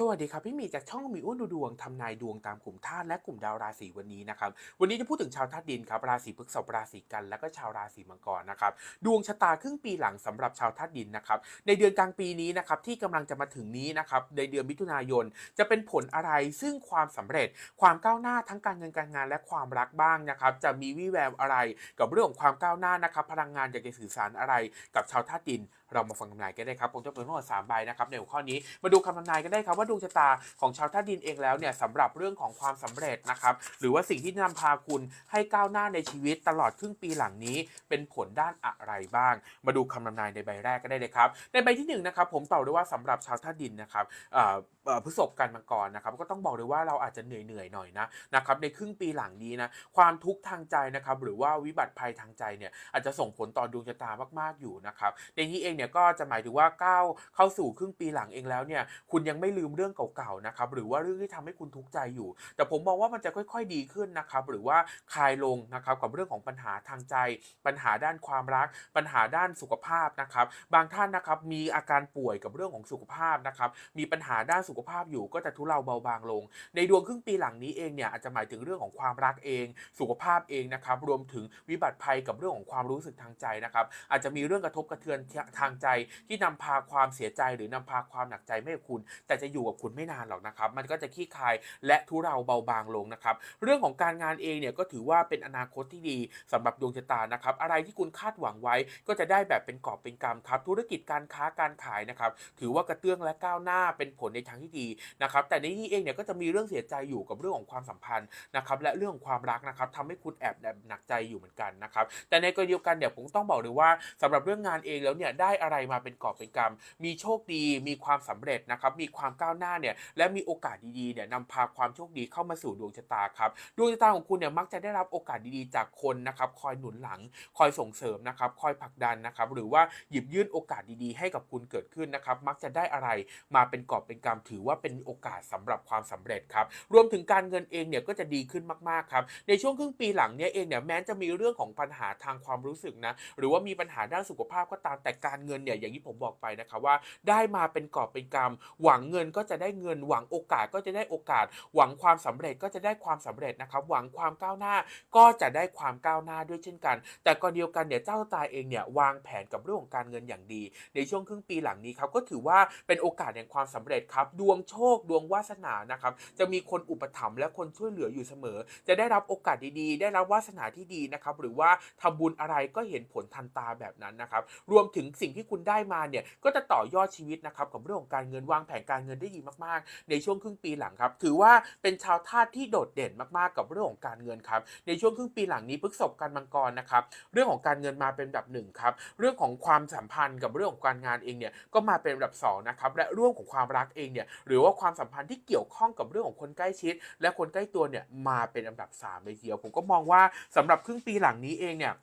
สวัสดีครับ พี่มีจากช่องมีอ้วนดูดวงทำนายดวงตามกลุ่มธาตุและกลุ่มดาวราศีวันนี้นะครับวันนี้จะพูดถึงชาวธาตุดินครับราศีพฤษภราศีกัน และก็ชาวราศีมังกรนะครับดวงชะตาครึ่งปีหลังสำหรับชาวธาตุดินนะครับในเดือนกลางปีนี้นะครับที่กำลังจะมาถึงนี้นะครับในเดือนมิถุนายนจะเป็นผลอะไรซึ่งความสำเร็จความก้าวหน้าทั้งการเงินการงานและความรักบ้างนะครับจะมีวี่แววอะไรกับเรื่องของความก้าวหน้านะครับพลังงานอยากจะสื่อสารอะไร กับชาวธาตุดิน เรามาฟังคำทำนายกันได้ครับผมจะเปิดทั้งหมดสามใบนะครับในหัวข้อนี้มาดูคำทำนายกันได้ครับว่าดวงชะตาของชาวธาตุดินเองแล้วเนี่ยสำหรับเรื่องของความสำเร็จนะครับหรือว่าสิ่งที่นำพาคุณให้ก้าวหน้าในชีวิตตลอดครึ่งปีหลังนี้ เป็นผลด้านอะไรบ้าง มาดูคำทำนายในใบแรกก็ได้เลยครับในใบที่หนึ่งนะครับผมตอบได้ว่าสำหรับชาวธาตุดินนะครับเอ่อเอ่อพฤษภกันมังกรนะครับก็ต้องบอกเลยว่าเราอาจจะเหนื่อยเหนื่อยๆหน่อยนะนะครับในครึ่งปีหลังนี้นะความทุกข์ทางใจนะครับหรือว่าวิบัติภัยทางใจเนี่ยอาจจะส่งผลต่อดวงชะตามากๆอยู่นะครับในนี้เองเนี่ยก็จะหมายถึงว่าก้าวเข้าสู่ครึ่งปีหลังเองแล้วเนี่ยคุณยังไม่ลืมเรื่องเก่าๆนะครับหรือว่าเรื่องที่ทำให้คุณทุกข์ใจอยู่ แต่ผมมองว่ามันจะค่อย ๆ ดีขึ้นนะครับหรือว่าคลายลงนะครับกับเรื่องของปัญหาทางใจ ปัญหาด้านความรัก ปัญหาด้านสุขภาพนะครับบางท่านนะครับมีอาการป่วยกับเรื่องของสุขภาพนะครับมีปัญหาด้านสุขภาพอยู่ก็จะทุเลาเบาบางลง ในดวงครึ่งปีหลังนี้เองเนี่ยอาจจะหมายถึงเรื่องของความรักเอง สุขภาพเองนะครับรวมถึงวิบัติภัยกับเรื่องของความรู้สึกทางใจนะครับอาจจะมีเรื่องกระทบกระเทือนทางใจที่นำพาความเสียใจหรือนำพาความหนักใจไม่คุณ แต่จะอยู่กับคุณไม่นานหรอกนะครับ มันก็จะขี้คายและทุเราเบาบางลงนะครับ เรื่องของการงานเองเนี่ยก็ถือว่าเป็นอนาคตที่ดีสำหรับดวงชะตานะครับ อะไรที่คุณคาดหวังไว้ก็จะได้แบบเป็นกอบเป็นกำครับ ธุรกิจการค้าการขายนะครับ ถือว่ากระเตื้องและก้าวหน้าเป็นผลในทางที่ดีนะครับ แต่ในนี้เองเนี่ยก็จะมีเรื่องเสียใจอยู่กับเรื่องของความสัมพันธ์นะครับและเรื่องของความรักนะครับทำให้คุณแอบแอบหนักใจอยู่เหมือนกันนะครับ แต่ในกรณีเดียวกันเนี่ยผมต้องบอกเลยว่าสำหรับเรื่องงานเองแล้วเนี่ยได้อะไรมาเป็นกอบเป็นกำมีโชคดี มีความสำเร็จนะครับ มีความก้าวหน้าเนี่ยและมีโอกาสดีๆเนี่ยนำพาความโชคดีเข้ามาสู่ดวงชะตาครับดวงชะตาของคุณเนี่ยมักจะได้รับโอกาสดีๆ จากคนนะครับคอยหนุนหลัง คอยส่งเสริมนะครับคอยผลักดันนะครับหรือว่าหยิบยื่นโอกาสดีๆ ให้กับคุณเกิดขึ้นนะครับมักจะได้อะไรมาเป็นกอบเป็นกำถือว่าเป็นโอกาสสำหรับความสำเร็จครับรวมถึงการเงินเองเนี่ยก็จะดีขึ้นมากๆครับในช่วงครึ่งปีหลังเนี่ยเองเนี่ยแม้จะมีเรื่องของปัญหาทางความรู้สึกนะหรือว่ามีปัญหาด้านสุขภาพก็ตามแต่การเงินเนี่ยอย่างที่ผมบอกไปนะครับว่า ได้มาเป็นกอบเป็นกำหวังเงินก็จะได้เงินหวังโอกาสก็จะได้โอกาส หวังความสำเร็จก็จะได้ความสำเร็จนะครับ หวังความก้าวหน้าก็จะได้ความก้าวหน้าด้วยเช่นกัน แต่ก่อนเดียวกันเนี่ยเจ้าตายเองเนี่ยวางแผนกับเรื่องของการเงินอย่างดี ในช่วงครึ่งปีหลังนี้ครับก็ถือว่าเป็นโอกาสแห่งความสำเร็จครับดวงโชคดวงวาสนานะครับจะมีคนอุปถัมภ์และคนช่วยเหลืออยู่เสมอ จะได้รับโอกาสดีๆ ได้รับวาสนาที่ดีนะครับหรือว่าทำบุญอะไรก็เห็นผลทันตาแบบนั้นนะครับรวมถึงสิ่งที่คุณได้มาเนี่ยก็จะต่อยอดชีวิตนะครับกับเรื่องของการเงินวางแผนการเงินได้ได้ดีมากๆ ในช่วงครึ่งปีหลังครับ ถือว่าเป็นชาวธาตุที่โดดเด่นมากๆ กับเรื่องของการเงินครับ ในช่วงครึ่งปีหลังนี้พฤกษภกันมังกรนะครับ เรื่องของการเงินมาเป็นอันดับหนึ่งครับ เรื่องของความสัมพันธ์กับเรื่องของการงานเองเนี่ยก็มาเป็นอันดับสองนะครับ และเรื่องของความรักเองเนี่ยหรือว่าความสัมพันธ์ที่เกี่ยวข้องกับเรื่องของคนใกล้ชิด และคนใกล้ตัวเนี่ยมาเป็นอันดับ3เลยทีเดียวผมก็มองว่าสำหรับครึ่งปีหลังนี้เองเนี่ย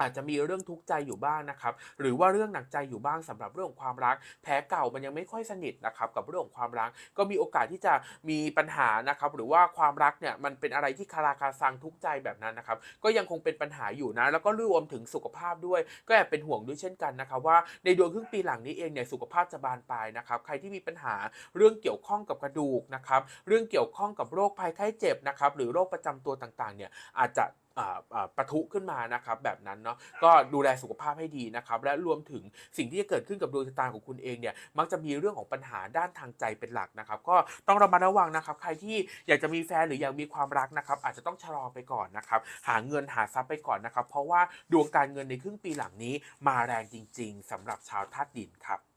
อาจจะมีเรื่องทุกข์ใจอยู่บ้างนะครับ หรือว่าเรื่องหนักใจอยู่บ้างสำหรับเรื่องของความรัก แผลเก่ามันยังไม่ค่อยสนิทนะครับกับเรื่องของความรัก ก็มีโอกาสที่จะมีปัญหานะครับ หรือว่าความรักเนี่ยมันเป็นอะไรที่คาราคาซังทุกข์ใจแบบนั้นนะครับ ก็ยังคงเป็นปัญหาอยู่นะ แล้วก็รวมถึงสุขภาพด้วย ก็แอบเป็นห่วงด้วยเช่นกันนะครับว่าในดวงครึ่งปีหลังนี้เองเนี่ยสุขภาพจะบานปลายนะครับ ใครที่มีปัญหาเรื่องเกี่ยวข้องกับกระดูกนะครับ เรื่องเกี่ยวข้องกับโรคภัยไข้เจ็บนะครับ หรือโรคประจำตัวต่างๆ เนี่ยอาจจะ อ่าอ่าปะทุขึ้นมานะครับแบบนั้นเนาะก็ดูแลสุขภาพให้ดีนะครับและรวมถึงสิ่งที่จะเกิดขึ้นกับดวงชะตาของคุณเองเนี่ยมักจะมีเรื่องของปัญหาด้านทางใจเป็นหลักนะครับ ก็ต้องระมัดระวังนะครับ ใครที่อยากจะมีแฟนหรืออยากมีความรักนะครับ อาจจะต้องชะลอไปก่อนนะครับ หาเงินหาทรัพย์ไปก่อนนะครับ เพราะว่าดวงการเงินในครึ่งปีหลังนี้มาแรงจริง ๆสำหรับชาวธาตุดินครับ